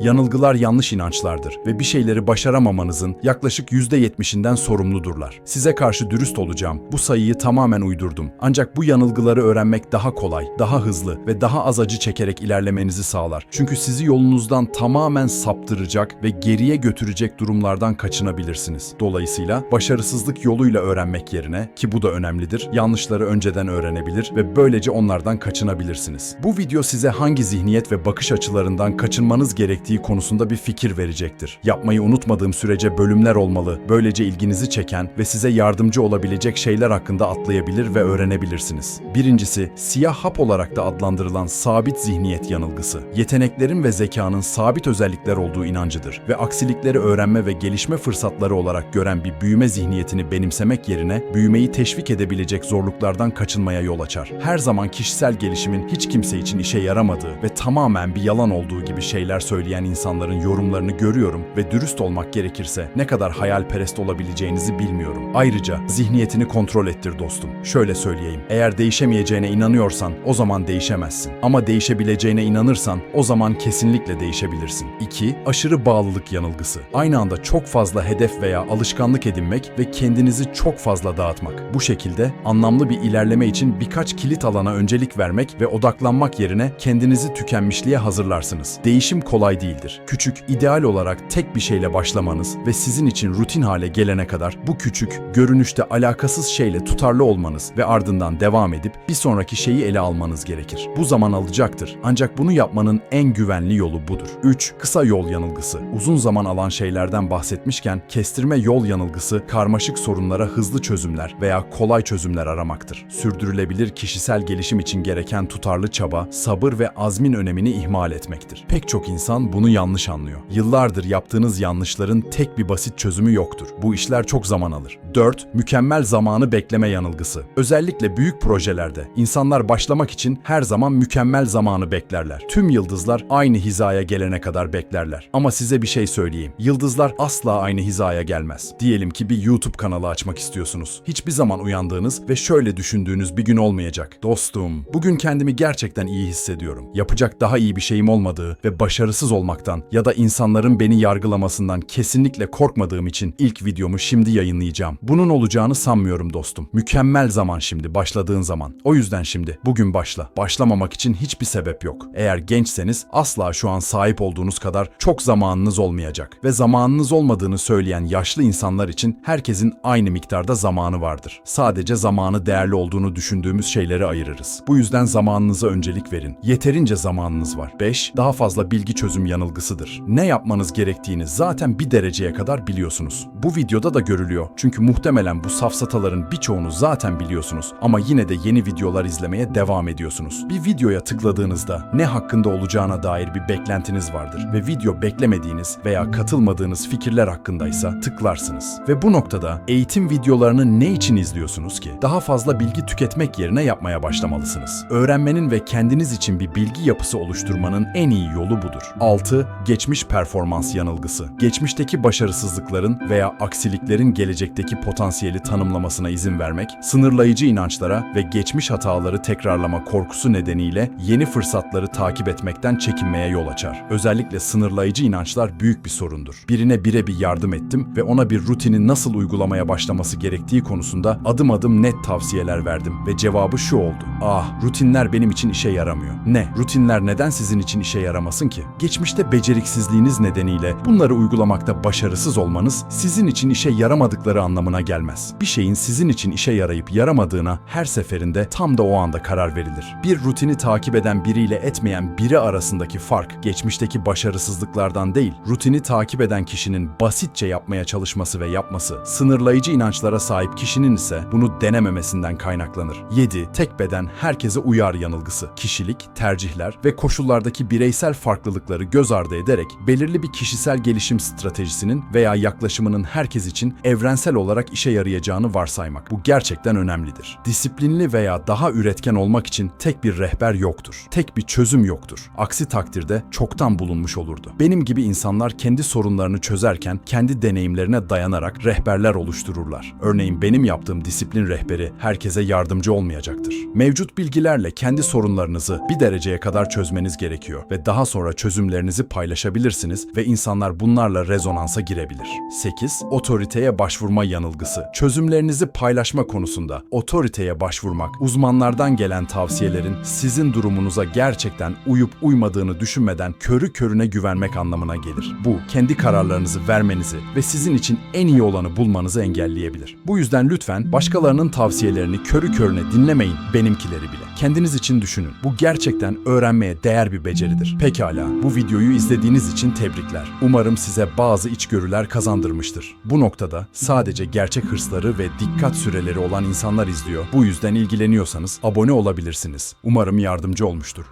Yanılgılar yanlış inançlardır ve bir şeyleri başaramamanızın yaklaşık %70'inden sorumludurlar. Size karşı dürüst olacağım. Bu sayıyı tamamen uydurdum. Ancak bu yanılgıları öğrenmek daha kolay, daha hızlı ve daha az acı çekerek ilerlemenizi sağlar. Çünkü sizi yolunuzdan tamamen saptıracak ve geriye götürecek durumlardan kaçınabilirsiniz. Dolayısıyla başarısızlık yoluyla öğrenmek yerine ki bu da önemlidir, yanlışları önceden öğrenebilir ve böylece onlardan kaçınabilirsiniz. Bu video size hangi zihniyet ve bakış açılarından kaçınmanız gerektiği konusunda bir fikir verecektir. Yapmayı unutmadığım sürece bölümler olmalı. Böylece ilginizi çeken ve size yardımcı olabilecek şeyler hakkında atlayabilir ve öğrenebilirsiniz. Birincisi, siyah hap olarak da adlandırılan sabit zihniyet yanılgısı. Yeteneklerin ve zekanın sabit özellikler olduğu inancıdır ve aksilikleri öğrenme ve gelişme fırsatları olarak gören bir büyüme zihniyetini benimsemek yerine büyümeyi teşvik edebilecek zorluklardan kaçınmaya yol açar. Her zaman kişisel gelişimin hiç kimse için işe yaramadığı ve tamamen bir yalan olduğu gibi şeyler söyleyen insanların yorumlarını görüyorum ve dürüst olmak gerekirse ne kadar hayalperest olabileceğinizi bilmiyorum. Ayrıca zihniyetini kontrol ettir dostum. Şöyle söyleyeyim. Eğer değişemeyeceğine inanıyorsan o zaman değişemezsin. Ama değişebileceğine inanırsan o zaman kesinlikle değişebilirsin. 2. Aşırı bağlılık yanılgısı. Aynı anda çok fazla hedef veya alışkanlık edinmek ve kendinizi çok fazla dağıtmak. Bu şekilde anlamlı bir ilerleme için birkaç kilit alana öncelik vermek ve odaklanmak yerine kendinizi tükenmişliğe hazırlarsınız. Değişim kolay değildir. Küçük, ideal olarak tek bir şeyle başlamanız ve sizin için rutin hale gelene kadar bu küçük, görünüşte alakasız şeyle tutarlı olmanız ve ardından devam edip bir sonraki şeyi ele almanız gerekir. Bu zaman alacaktır. Ancak bunu yapmanın en güvenli yolu budur. 3. Kısa yol yanılgısı. Uzun zaman alan şeylerden bahsetmişken kestirme yol yanılgısı karmaşık sorunlara hızlı çözümler veya kolay çözümler aramaktır. Sürdürülebilir kişisel gelişim için gereken tutarlı çaba, sabır ve azmin önemini ihmal etmektir. Pek çok insan bunu yanlış anlıyor. Yıllardır yaptığınız yanlışların tek bir basit çözümü yoktur. Bu işler çok zaman alır. 4. Mükemmel zamanı bekleme yanılgısı. Özellikle büyük projelerde insanlar başlamak için her zaman mükemmel zamanı beklerler. Tüm yıldızlar aynı hizaya gelene kadar beklerler. Ama size bir şey söyleyeyim. Yıldızlar asla aynı hizaya gelmez. Diyelim ki bir YouTube kanalı açmak istiyorsunuz. Hiçbir zaman uyandığınız ve şöyle düşündüğünüz bir gün olmayacak. Dostum, bugün kendimi gerçekten iyi hissediyorum. Yapacak daha iyi bir şeyim olmadığı ve başarısız olmaktan ya da insanların beni yargılamasından kesinlikle korkmadığım için ilk videomu şimdi yayınlayacağım. Bunun olacağını sanmıyorum dostum. Mükemmel zaman şimdi, başladığın zaman. O yüzden şimdi, bugün başla. Başlamamak için hiçbir sebep yok. Eğer gençseniz asla şu an sahip olduğunuz kadar çok zamanınız olmayacak. Ve zamanınız olmadığını söyleyen yaşlı insanlar için herkesin aynı miktarda zamanı vardır. Sadece zamanı değerli olduğunu düşündüğümüz şeyleri ayırırız. Bu yüzden zamanınıza öncelik verin. Yeterince zamanınız var. 5. Daha fazla bilgi çözüm yanılgısıdır. Ne yapmanız gerektiğini zaten bir dereceye kadar biliyorsunuz. Bu videoda da görülüyor. Çünkü muhtemelen bu safsataların birçoğunu zaten biliyorsunuz. Ama yine de yeni videolar izlemeye devam ediyorsunuz. Bir videoya tıkladığınızda ne hakkında olacağına dair bir beklentiniz vardır ve video beklemediğiniz veya katılmadığınız fikirler hakkındaysa tıklarsınız. Ve bu noktada eğitim videolarını ne için izliyorsunuz ki? Daha fazla bilgi tüketmek yerine yapmaya başlamalısınız. Öğrenmenin ve kendiniz için bir bilgi yapısı oluşturmanın en iyi yolu budur. 6. Geçmiş performans yanılgısı. Geçmişteki başarısızlıkların veya aksiliklerin gelecekteki potansiyeli tanımlamasına izin vermek, sınırlayıcı inançlara ve geçmiş hataları tekrarlama korkusu nedeniyle yeni fırsatları takip etmekten çekinmeye yol açar. Özellikle sınırlayıcı inançlar büyük bir sorundur. Birine birebir yardım ettim ve ona bir rutini nasıl uygulamaya başlaması gerektiği konusunda adım adım net tavsiyeler verdim ve cevabı şu oldu. Ah, rutinler benim için işe yaramıyor. Ne? Rutinler neden sizin için işe yaramasın ki? Geçmişte beceriksizliğiniz nedeniyle bunları uygulamakta başarısız olmanız sizin için işe yaramadıkları anlamına gelmez. Bir şeyin sizin için işe yarayıp yaramadığına her seferinde tam da o anda karar verilir. Bir rutini takip eden biriyle etmeyen biri arasındaki fark geçmişteki başarısızlıklardan değil, rutini takip eden kişinin basitçe yapmaya çalışması ve yapması, sınırlayıcı inançlara sahip kişinin ise bunu denememesinden kaynaklanır. 7. Tek beden herkese uyar yanılgısı. Kişilik, tercihler ve koşullardaki bireysel farklılıkları göz ardı ederek belirli bir kişisel gelişim stratejisinin veya yaklaşımının herkes için evrensel olarak işe yarayacağını varsaymak. Bu gerçekten önemlidir. Disiplinli veya daha üretken olmak için tek bir rehber yoktur. Tek bir çözüm yoktur. Aksi takdirde çoktan bulunmuş olurdu. Benim gibi insanlar kendi sorunlarını çözerken kendi deneyimlerine dayanarak rehberler oluştururlar. Örneğin benim yaptığım disiplin rehberi herkese yardımcı olmayacaktır. Mevcut bilgilerle kendi sorunlarınızı bir dereceye kadar çözmeniz gerekiyor ve daha sonra çözümlerini fikirlerinizi paylaşabilirsiniz ve insanlar bunlarla rezonansa girebilir. 8. Otoriteye başvurma yanılgısı. Çözümlerinizi paylaşma konusunda otoriteye başvurmak, uzmanlardan gelen tavsiyelerin sizin durumunuza gerçekten uyup uymadığını düşünmeden körü körüne güvenmek anlamına gelir. Bu, kendi kararlarınızı vermenizi ve sizin için en iyi olanı bulmanızı engelleyebilir. Bu yüzden lütfen başkalarının tavsiyelerini körü körüne dinlemeyin, benimkileri bile. Kendiniz için düşünün. Bu gerçekten öğrenmeye değer bir beceridir. Pekala, bu videoyu izlediğiniz için tebrikler. Umarım size bazı içgörüler kazandırmıştır. Bu noktada sadece gerçek hırsları ve dikkat süreleri olan insanlar izliyor. Bu yüzden ilgileniyorsanız abone olabilirsiniz. Umarım yardımcı olmuştur.